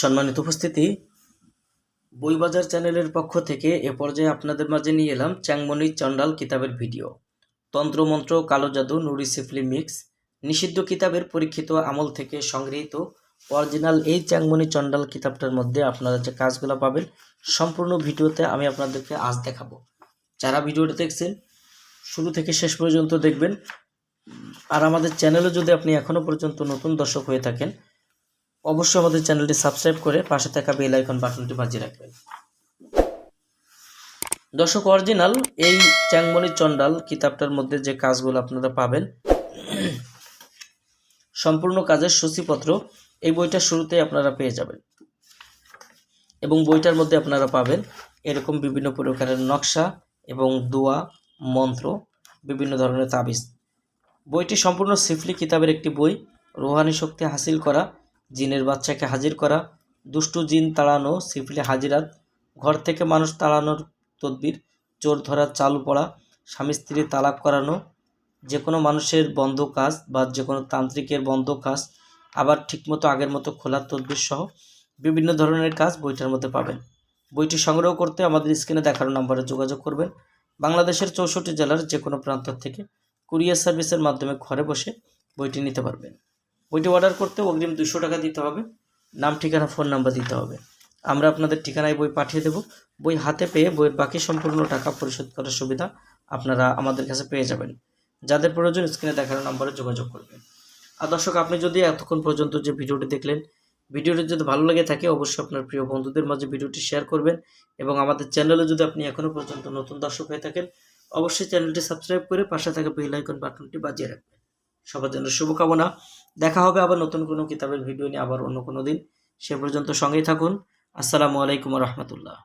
সম্মানিত উপস্থিতি। বইবাজার চ্যানেলের পক্ষ থেকে এ পর্যায়ে আপনাদের মাঝে নিয়ে এলাম চ্যাংমণি চণ্ডাল কিতাবের ভিডিও। তন্ত্রমন্ত্র কালো জাদু নুরি সিফলি মিক্স নিষিদ্ধ কিতাবের পরীক্ষিত আমল থেকে সংগৃহীত অরিজিনাল এই চ্যাংমণি চণ্ডাল কিতাবটার মধ্যে আপনারা যে কাজগুলো পাবেন, সম্পূর্ণ ভিডিওতে আমি আপনাদেরকে আজ দেখাবো। যারা ভিডিওটা দেখছেন, শুরু থেকে শেষ পর্যন্ত দেখবেন। আর আমাদের চ্যানেলে যদি আপনি এখনও পর্যন্ত নতুন দর্শক হয়ে থাকেন অবশ্যই আমাদের চ্যানেলটি সাবস্ক্রাইব করে পাশে থাকা বেল আইকন বাটনটি বাজিয়ে রাখবেন। দর্শক, অরিজিনাল এই চ্যাংমণি চণ্ডাল কিতাবটার মধ্যে যে কাজগুলো আপনারা পাবেন, সম্পূর্ণ কাজের সূচিপত্র এই বইটা শুরুতেই আপনারা পেয়ে যাবেন। এবং বইটার মধ্যে আপনারা পাবেন এরকম বিভিন্ন প্রকারের নকশা এবং দোয়া, মন্ত্র, বিভিন্ন ধরনের তাবিজ। বইটি সম্পূর্ণ সিফলি কিতাবের একটি বই, রোহানি শক্তি হাসিল করা জিনের বাচ্চাকে হাজির করা। দুষ্টু জিন তাড়ানো সিফলি হাজিরাত, ঘর থেকে মানুষ তাড়ানোর তদবির, চোর ধরার চালু পড়া, স্বামী স্ত্রী তালাক করানো যে কোনো মানুষের বন্ধ কাজ বা যে কোনো তান্ত্রিকের বন্ধ কাজ, আবার ঠিকমতো আগের মতো খোলার তদবির সহ বিভিন্ন ধরনের কাজ বইটার মধ্যে পাবেন। বইটি সংগ্রহ করতে আমাদের স্ক্রিনে দেখানো নম্বরে যোগাযোগ করবেন। বাংলাদেশের চৌষট্টি জেলার যে কোনো প্রান্ত থেকে কুরিয়ার সার্ভিসের মাধ্যমে ঘরে বসে বইটি নিতে পারবেন। বইটি অর্ডার করতে অগ্রিম দুশো টাকা দিতে হবে। নাম, ঠিকানা ফোন নাম্বার দিতে হবে। আমরা আপনাদের ঠিকানায় বই পাঠিয়ে দেব। বই হাতে পেয়ে বইয়ের বাকি সম্পূর্ণ টাকা পরিশোধ করার সুবিধা আপনারা আমাদের কাছে পেয়ে যাবেন। যাদের প্রয়োজন স্ক্রিনে দেখানো নম্বরে যোগাযোগ করবেন। আর দর্শক, আপনি যদি এতক্ষণ পর্যন্ত যে ভিডিওটি দেখলেন, ভিডিওটি যদি ভালো লেগে থাকে, অবশ্যই আপনার প্রিয় বন্ধুদের মাঝে ভিডিওটি শেয়ার করবেন এবং আমাদের চ্যানেলে যদি আপনি এখনও পর্যন্ত নতুন দর্শক হয়ে থাকেন, অবশ্যই চ্যানেলটি সাবস্ক্রাইব করে পাশে থাকা বেল আইকন বাটনটি বাজিয়ে রাখবেন। সবার জন্য শুভকামনা। দেখা হবে আবার নতুন কোনো কিতাবের ভিডিও নিয়ে আবার অন্য কোনো দিন। সে পর্যন্ত সঙ্গেই থাকুন। আসসালামু আলাইকুম রহমতুল্লাহ।